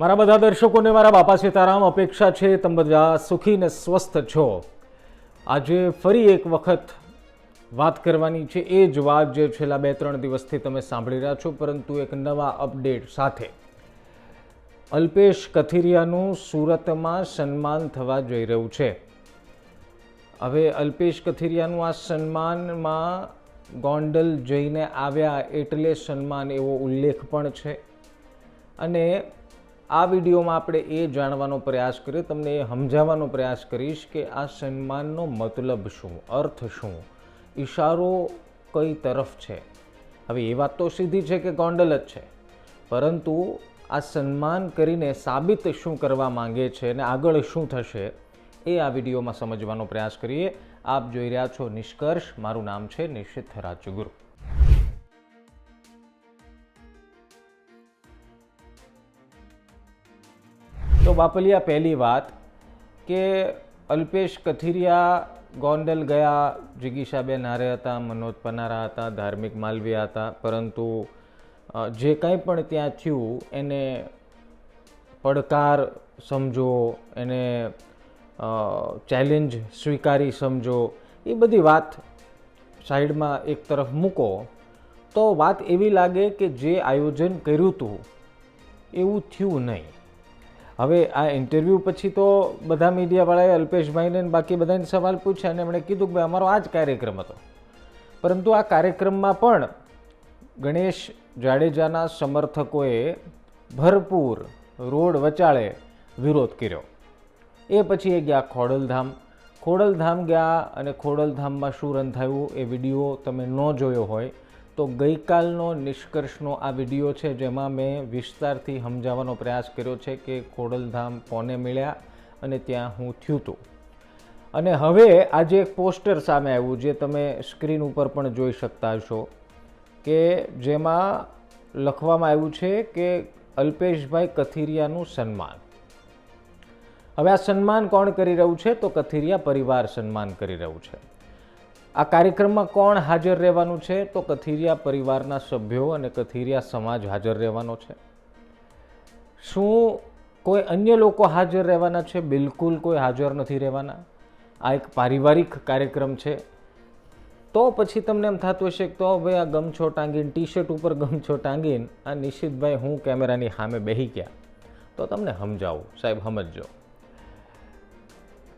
મારા બધા દર્શકોને મારા બાપા સીતારામ, અપેક્ષા છે તમે બધા સુખી ને સ્વસ્થ છો. આજે ફરી એક વખત વાત કરવાની છે. એ જ વાત જે છેલ્લા બે ત્રણ દિવસથી તમે સાંભળી રહ્યા છો, પરંતુ એક નવા અપડેટ સાથે. અલ્પેશ કથિરિયાનું સુરતમાં સન્માન થવા જઈ રહ્યું છે. હવે અલ્પેશ કથિરિયાનું આ સન્માનમાં ગોંડલ જઈને આવ્યા એટલે સન્માન એવો ઉલ્લેખ પણ છે. અને આ વિડીયોમાં આપણે એ જાણવાનો પ્રયાસ કરીએ, તમને એ સમજાવવાનો પ્રયાસ કરીશ કે આ સન્માનનો મતલબ શું, અર્થ શું, ઈશારો કઈ તરફ છે? હવે એ વાત તો સીધી છે કે ગોંડલ જ છે. પરંતુ આ સન્માન કરીને સાબિત શું કરવા માંગે છે અને આગળ શું થશે એ આ વિડીયોમાં સમજવાનો પ્રયાસ કરીએ. આપ જોઈ રહ્યા છો નિષ્કર્ષ. મારું નામ છે નિશ્ચિત રાજગુરુ. તો બાપલિયા, પહેલી વાત કે અલ્પેશ કથિરિયા ગોંડલ ગયા, જિગીશાબેન હારે હતા, મનોજ પનારા હતા, ધાર્મિક માલવીયા હતા, પરંતુ જે કાંઈ પણ ત્યાં થયું, એને પડકાર સમજો, એને ચેલેન્જ સ્વીકારી સમજો, એ બધી વાત સાઈડમાં એક તરફ મૂકો, તો વાત એવી લાગે કે જે આયોજન કર્યું હતું, એવું થયું નહીં. હવે આ ઇન્ટરવ્યૂ પછી તો બધા મીડિયાવાળાએ અલ્પેશભાઈને બાકી બધાને સવાલ પૂછ્યા અને એમણે કીધું કે ભાઈ, અમારો આ જ કાર્યક્રમ હતો. પરંતુ આ કાર્યક્રમમાં પણ ગણેશ જાડેજાના સમર્થકોએ ભરપૂર રોડ વચાળે વિરોધ કર્યો. એ પછી એ ગયા ખોડલધામ. ખોડલધામ ગયા અને ખોડલધામમાં શું રંધાયું એ વીડિયો તમે ન જોયો હોય. તો ગઈકાલનો નિષ્કર્ષનો આ વીડિયો છે જેમાં મેં વિસ્તારથી સમજાવવાનો પ્રયાસ કર્યો છે કે ખોડલધામ કોને મળ્યા અને ત્યાં હું થયું હતું અને હવે આજે એક પોસ્ટર સામે આવ્યું જે તમે સ્ક્રીન ઉપર પણ જોઈ શકતા હશો કે જેમાં લખવામાં આવ્યું છે કે અલ્પેશભાઈ કથિરિયાનું સન્માન. હવે આ સન્માન કોણ કરી રહ્યું છે? તો કથિરિયા પરિવાર સન્માન કરી રહ્યું છે. આ કાર્યક્રમમાં કોણ હાજર રહેવાનું છે? તો કથિરિયા પરિવારના સભ્યો અને કથિરિયા સમાજ હાજર રહેવાનો છે. શું કોઈ અન્ય લોકો હાજર રહેવાના છે? બિલકુલ કોઈ હાજર નથી રહેવાના. આ એક પારિવારિક કાર્યક્રમ છે. તો પછી તમને એમ થતું હશે તો ભાઈ આ ગમછો ટાંગીને ટી શર્ટ ઉપર ગમછો ટાંગીને આ નિશિતભાઈ હું કેમેરાની સામે બેહી ગયા. તો તમને સમજાવું. સાહેબ, સમજજો.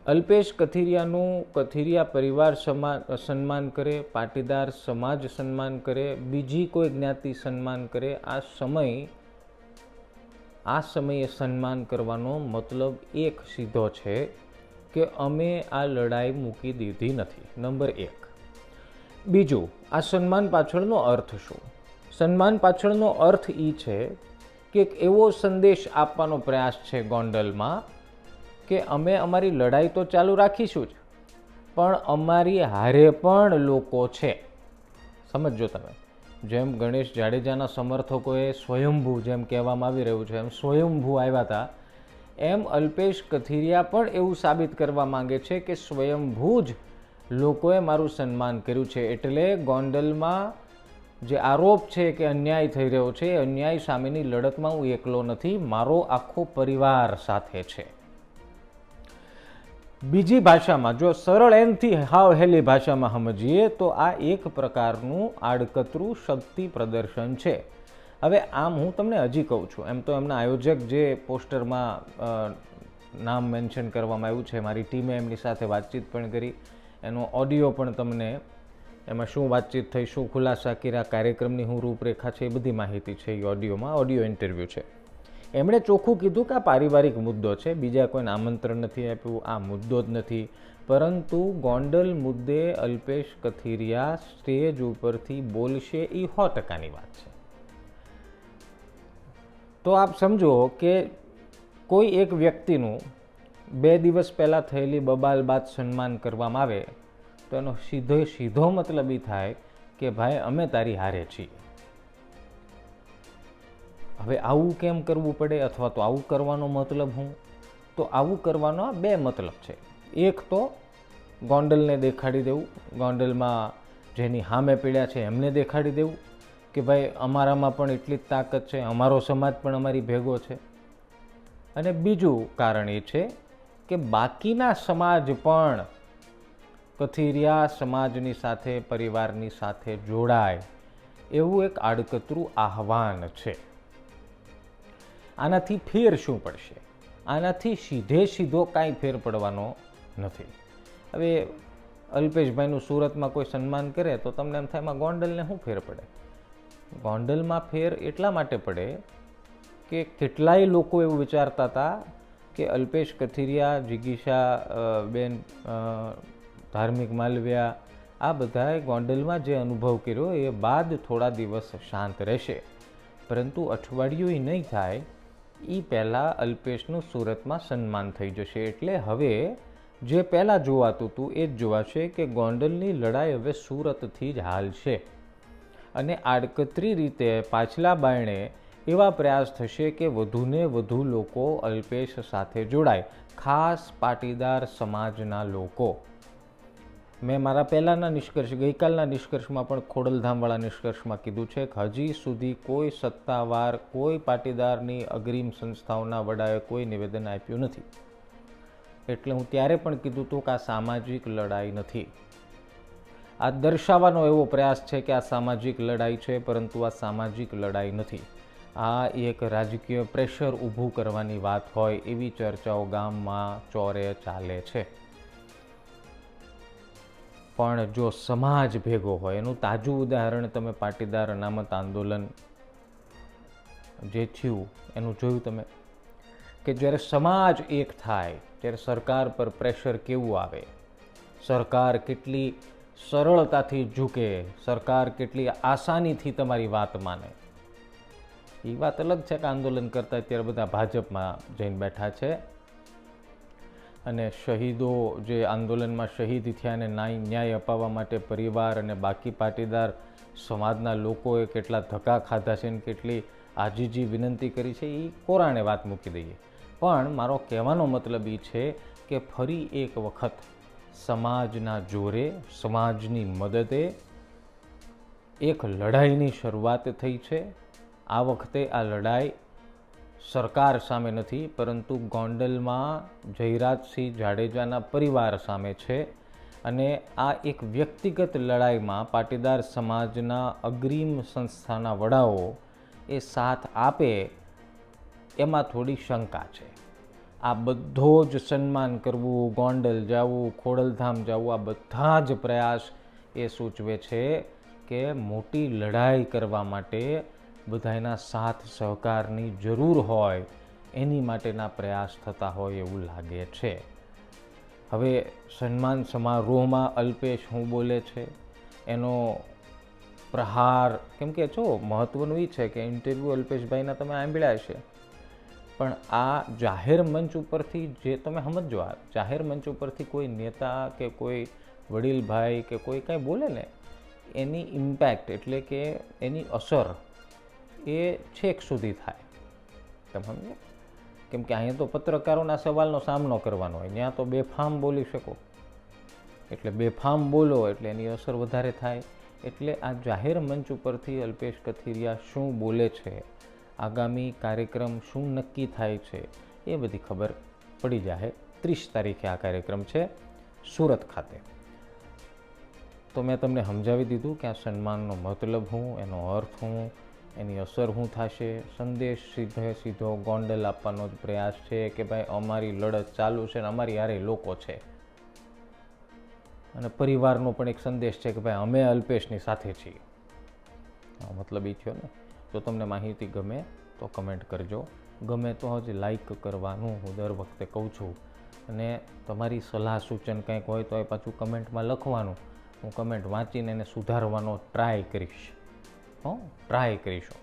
અલ્પેશ કથિરિયાનું કથિરિયા પરિવાર સમાન સન્માન કરે, પાટીદાર સમાજ સન્માન કરે, બીજી કોઈ જ્ઞાતિ સન્માન કરે, આ સમય, આ સમયે સન્માન કરવાનો મતલબ એક સીધો છે કે અમે આ લડાઈ મૂકી દીધી નથી. નંબર એક. બીજું, આ સન્માન પાછળનો અર્થ શું? સન્માન પાછળનો અર્થ એ છે કે એવો સંદેશ આપવાનો પ્રયાસ છે ગોંડલમાં કે અમે અમારી લડાઈ તો ચાલુ રાખીશું જ, પણ અમારી હારે પણ લોકો છે. સમજજો તમે. જેમ ગણેશ જાડેજાના સમર્થકોએ સ્વયંભૂ જેમ કહેવામાં આવી રહ્યું છે, એમ સ્વયંભૂ આવ્યા હતા, એમ અલ્પેશ કથિરિયા પણ એવું સાબિત કરવા માંગે છે કે સ્વયંભૂ જ લોકોએ મારું સન્માન કર્યું છે. એટલે ગોંડલમાં જે આરોપ છે કે અન્યાય થઈ રહ્યો છે અન્યાય સામેની લડતમાં હું એકલો નથી, મારો આખો પરિવાર સાથે છે. બીજી ભાષામાં, જો સરળ એનથી હાવ હેલી ભાષામાં સમજીએ, તો આ એક પ્રકારનું આડકતરું શક્તિ પ્રદર્શન છે. હવે આમ હું તમને હજી કહું છું, એમ તો એમના આયોજક જે પોસ્ટરમાં નામ મેન્શન કરવામાં આવ્યું છે, મારી ટીમે એમની સાથે વાતચીત પણ કરી. એનો ઓડિયો પણ તમને, એમાં શું વાતચીત થઈ, શું ખુલાસા કર્યા, કાર્યક્રમની શું રૂપરેખા છે, એ બધી માહિતી છે એ ઓડિયોમાં. ઓડિયો ઇન્ટરવ્યૂ છે. એમણે ચોખ્ખું કીધું કે આ પારિવારિક મુદ્દો છે, બીજા કોઈને આમંત્રણ નથી આપ્યું, આ મુદ્દો જ નથી. પરંતુ ગોંડલ મુદ્દે અલ્પેશ કથિરિયા સ્ટેજ ઉપરથી બોલશે, એ સો ટકાની વાત છે. તો આપ સમજો કે કોઈ એક વ્યક્તિનું બે દિવસ પહેલાં થયેલી બબાલ બાદ સન્માન કરવામાં આવે, તો એનો સીધો સીધો મતલબ એ થાય કે, ભાઈ, અમે તારી હારે છીએ. હવે આવું કેમ કરવું પડે અથવા તો આવું કરવાનો મતલબ હું? તો આવું કરવાનો આ બે મતલબ છે. એક તો ગોંડલને દેખાડી દેવું. ગોંડલમાં જેની સામે પીડ્યા છે એમને દેખાડી દેવું કે ભાઈ અમારામાં પણ એટલી જ તાકાત છે, અમારો સમાજ પણ અમારી ભેગો છે. અને બીજું કારણ એ છે કે બાકીના સમાજ પણ કથિરિયા સમાજની સાથે, પરિવારની સાથે જોડાય એવું એક આડકતરું આહવાન છે. આનાથી ફેર શું પડશે? આનાથી સીધે સીધો કાંઈ ફેર પડવાનો નથી. હવે અલ્પેશભાઈનું સુરતમાં કોઈ સન્માન કરે તો તમને એમ થાય, એમાં ગોંડલને શું ફેર પડે? ગોંડલમાં ફેર એટલા માટે પડે કે કેટલાય લોકો એવું વિચારતા હતા કે અલ્પેશ કથિરિયા, જિગીશા બેન ધાર્મિક માલવ્યા, આ બધાએ ગોંડલમાં જે અનુભવ કર્યો એ બાદ થોડા દિવસ શાંત રહેશે. પરંતુ અઠવાડિયું નહીં થાય એ પહેલાં અલ્પેશનું સુરતમાં સન્માન થઈ જશે. એટલે હવે જે પહેલાં જોવાતું હતું એ જ જોવાશે કે ગોંડલની લડાઈ હવે સુરતથી જ હાલશે અને આડકતરી રીતે પાછલા બાયણે એવા પ્રયાસ થશે કે વધુને વધુ લોકો અલ્પેશ સાથે જોડાય, ખાસ પાટીદાર સમાજના લોકો. મેં મારા પહેલાંના નિષ્કર્ષ, ગઈકાલના નિષ્કર્ષમાં પણ ખોડલધામવાળા નિષ્કર્ષમાં કીધું છે કે હજી સુધી કોઈ સત્તાવાર, કોઈ પાટીદારની અગ્રીમ સંસ્થાઓના વડાએ કોઈ નિવેદન આપ્યું નથી. એટલે હું ત્યારે પણ કીધું હતું કે આ સામાજિક લડાઈ નથી. આ દર્શાવવાનો એવો પ્રયાસ છે કે આ સામાજિક લડાઈ છે, પરંતુ આ સામાજિક લડાઈ નથી. આ એક રાજકીય પ્રેશર ઊભું કરવાની વાત હોય એવી ચર્ચાઓ ગામમાં ચોરે ચાલે છે. પણ જો સમાજ ભેગો હોય, એનું તાજું ઉદાહરણ તમે પાટીદાર અનામત આંદોલન જે થયું, એનું જોયું તમે? કે જ્યારે સમાજ એક થાય, ત્યારે સરકાર પર પ્રેશર કેવું આવે? સરકાર કેટલી સરળતાથી ઝૂકે? સરકાર કેટલી આસાનીથી તમારી વાત માને? એ વાત અલગ છે કે આંદોલન કરતા અત્યારે બધા ભાજપમાં જઈને બેઠા છે. અને શહીદો જે આંદોલનમાં શહીદ થયા ન્યાય ન્યાય અપાવવા માટે પરિવાર અને બાકી પાટીદાર સમાજના લોકોએ કેટલા ધક્કા ખાધા છે અને કેટલી આજીજી વિનંતી કરી છે એ કોરાણે વાત મૂકી દઈએ. પણ મારો કહેવાનો મતલબ એ છે કે ફરી એક વખત સમાજના જોરે, સમાજની મદદે એક લડાઈની શરૂઆત થઈ છે. આ વખતે આ લડાઈ સરકાર સામે નથી, પરંતુ ગોંડલમાં જયરાજસિંહ જાડેજાના પરિવાર સામે છે અને આ એક વ્યક્તિગત લડાઈમાં પાટીદાર સમાજના અગ્રીમ સંસ્થાના વડાઓ એ સાથ આપે, એમાં થોડી શંકા છે. આ બધો જ સન્માન કરવું, ગોંડલ જવું, ખોડલધામ જવું, આ બધા જ પ્રયાસ એ સૂચવે છે કે મોટી લડાઈ કરવા માટે બધાના સાથ સહકારની જરૂર હોય, એની માટેના પ્રયાસ થતા હોય એવું લાગે છે. હવે સન્માન સમારોહમાં અલ્પેશ શું બોલે છે, એનો પ્રહાર, કેમ કે જો મહત્ત્વનું એ છે કે ઇન્ટરવ્યૂ અલ્પેશભાઈના તમે આંબળ્યા છે. પણ આ જાહેર મંચ ઉપરથી જે તમે સમજો જાહેર મંચ ઉપરથી કોઈ નેતા કે કોઈ વડીલભાઈ કે કોઈ કાંઈ બોલે ને, એની ઇમ્પેક્ટ એટલે કે એની અસર એ છેક સુધી થાય. તમે સમજો કેમ કે અહીંયા તો પત્રકારોના સવાલનો સામનો કરવાનો હોય. ત્યાં તો બેફામ બોલી શકો. એટલે બેફામ બોલો એટલે એની અસર વધારે થાય. એટલે આ જાહેર મંચ ઉપરથી અલ્પેશ કથિરિયા શું બોલે છે? આગામી કાર્યક્રમ શું નક્કી થાય છે? એ બધી ખબર પડી જાય ત્રીસ તારીખે આ કાર્યક્રમ છે સુરત ખાતે. તો મેં તમને સમજાવી દીધું કે આ સન્માનનો મતલબ હું, એનો અર્થ શું એની અસર શું થશે? સંદેશ સીધે સીધો ગોંડલ આપવાનો જ પ્રયાસ છે કે ભાઈ અમારી લડત ચાલુ છે અને અમારી હારે લોકો છે. અને પરિવારનો પણ એક સંદેશ છે કે ભાઈ અમે અલ્પેશની સાથે છીએ. મતલબ એ થયો ને? જો તમને માહિતી ગમે તો કમેન્ટ કરજો. ગમે તો જ લાઈક કરવાનું હું દર વખતે કહું છું. અને તમારી સલાહ સૂચન કંઈક હોય તો એ પાછું કમેન્ટમાં લખવાનું. હું કમેન્ટ વાંચીને એને સુધારવાનો ટ્રાય કરીશ. ટ્રાય કરીશું.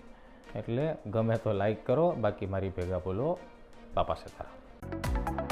એટલે ગમે તો લાઈક કરો બાકી મારી ભેગા બોલો બાપા સીતારામ